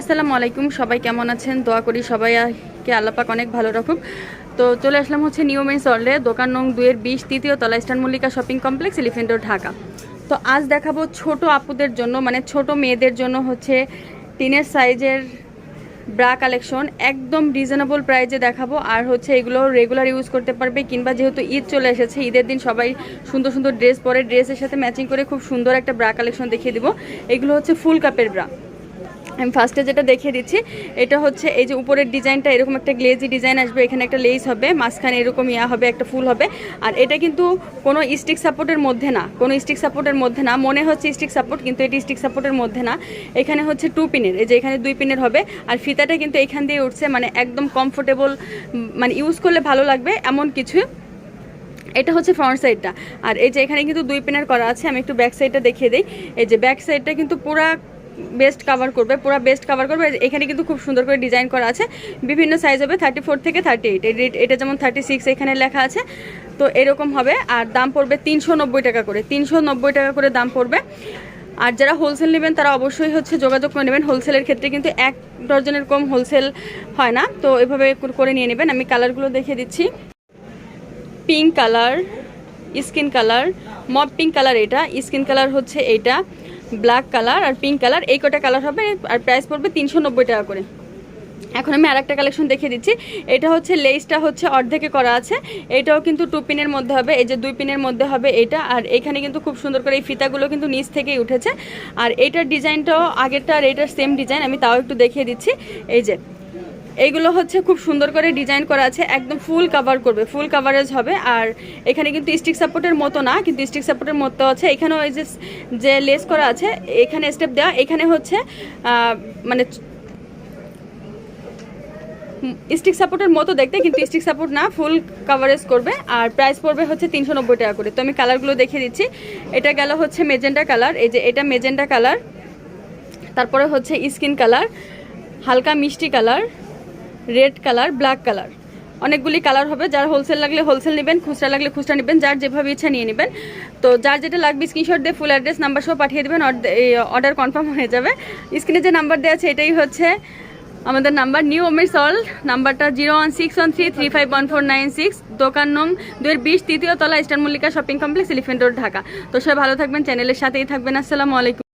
আসসালামু আলাইকুম, সবাই কেমন আছেন? দোয়া করি সবাইকে আল্লাপাক অনেক ভালো রাখুক। তো চলে আসলাম হচ্ছে নিউ মেন্স অর্লে দোকান নং দুয়ের বিশ, তৃতীয় তলা Eastern Mallika shopping complex Elephant Dhaka. তো আজ দেখাবো ছোট আপুদের জন্য মানে ছোট মেয়েদের জন্য হচ্ছে টিনের সাইজের ব্রা কালেকশন, একদম রিজনেবল প্রাইজে দেখাবো। আর হচ্ছে এগুলো রেগুলার ইউজ করতে পারবে, কিংবা যেহেতু ঈদ চলে এসেছে, ঈদের দিন সবাই সুন্দর সুন্দর ড্রেস পরে ড্রেসের সাথে ম্যাচিং করে খুব সুন্দর একটা ব্রা কালেকশন দেখিয়ে দিব। এগুলো হচ্ছে ফুল কাপের ব্রা। আমি ফার্স্টে যেটা দেখিয়ে দিচ্ছি, এটা হচ্ছে এই যে উপরের ডিজাইনটা, এরকম একটা গ্লেজি ডিজাইন আসবে, এখানে একটা লেস হবে, মাঝখানে এরকম ইয়া হবে, একটা ফুল হবে। আর এটা কিন্তু কোনো স্টিক সাপোর্টের মধ্যে না, কোনো স্টিক সাপোর্টের মধ্যে না, মনে হচ্ছে স্টিক সাপোর্ট কিন্তু এটি স্টিক সাপোর্টের মধ্যে না। এখানে হচ্ছে টু পিনের এই যে এখানে দুই পিনের হবে, আর ফিতাটা কিন্তু এখান দিয়ে উঠছে মানে একদম কমফোর্টেবল মানে ইউজ করলে ভালো লাগবে, এমন কিছু। এটা হচ্ছে ফ্রন্ট সাইডটা আর এই যে এখানে কিন্তু দুই পিনের করা আছে, আমি একটু ব্যাক সাইডটা দেখিয়ে দিই। এই যে ব্যাক সাইডটা কিন্তু পুরা বেস্ট কাভার করবে, পুরো বেস্ট কাভার করবে। এখানে কিন্তু খুব সুন্দর করে ডিজাইন করা আছে। বিভিন্ন সাইজ হবে থার্টি ফোর থেকে থার্টি এইট এটা যেমন থার্টি সিক্স এখানে লেখা আছে, তো এরকম হবে। আর দাম পড়বে তিনশো নব্বই টাকা করে। তিনশো নব্বই টাকা করে দাম পড়বে। আর যারা হোলসেল নেবেন, তারা অবশ্যই হচ্ছে যোগাযোগ করে নেবেন। হোলসেলের ক্ষেত্রে কিন্তু এক ডজনের কম হোলসেল হয় না। তো এভাবে করে নিয়ে নেবেন। আমি কালারগুলো দেখিয়ে দিচ্ছি। Pink colour skin colour mauve pink colour এটা। স্কিন কালার হচ্ছে এইটা। ব্ল্যাক কালার আর পিঙ্ক কালার, এই কটা কালার হবে আর প্রাইস পড়বে তিনশো নব্বই টাকা করে। এখন আমি আর একটা কালেকশন দেখিয়ে দিচ্ছি। এটা হচ্ছে লেসটা হচ্ছে অর্ধেকে করা আছে। এটাও কিন্তু টু পিনের মধ্যে হবে, এই যে দুই পিনের মধ্যে হবে এটা। আর এখানে কিন্তু খুব সুন্দর করে এই ফিতাগুলো কিন্তু নিচ থেকেই উঠেছে। আর এটার ডিজাইনটাও আগেরটা আর এটার সেম ডিজাইন আমি তাও একটু দেখিয়ে দিচ্ছি। এই যে এইগুলো হচ্ছে খুব সুন্দর করে ডিজাইন করা আছে, একদম ফুল কাভার করবে ফুল কাভারেজ হবে। আর এখানে কিন্তু স্টিক সাপোর্টের মতো না, কিন্তু স্টিক সাপোর্টের মতো আছে। এখানেও এই যে যে লেস করা আছে, এখানে স্টেপ দেওয়া, এখানে হচ্ছে মানে স্টিক সাপোর্টের মতো দেখতে, কিন্তু স্টিক সাপোর্ট না ফুল কাভারেজ করবে। আর প্রাইস পড়বে হচ্ছে তিনশো নব্বই টাকা করে। তো আমি কালারগুলো দেখিয়ে দিচ্ছি। এটা গেল হচ্ছে মেজেন্ডা কালার এই যে এটা মেজেন্ডা কালার তারপরে হচ্ছে স্কিন কালার হালকা মিষ্টি colour red colour, black colour. অনেকগুলি কালার হবে, যার হোলসেল লাগলে হোলসেল নেবেন, খুচরা লাগলে খুচরা নেবেন, যার যেভাবে ইচ্ছা নিয়ে নেবেন। তো যার যেটা লাগবে স্ক্রিনশট দিয়ে ফুল অ্যাড্রেস নাম্বার সহ পাঠিয়ে দেবেন অর্ডার কনফার্ম হয়ে যাবে। স্ক্রিনে যে নাম্বার দেওয়া আছে, এটাই হচ্ছে আমাদের নাম্বার নিউ ওমের সল নাম্বারটা zero one six one three three five one four nine six দোকান নং দুয়ের বিশ, তৃতীয় তলা Eastern Mallika shopping complex Elephant Road Dhaka. তো সবাই ভালো থাকবেন চ্যানেলের সাথেই থাকবেন, আসসালামু আলাইকুম।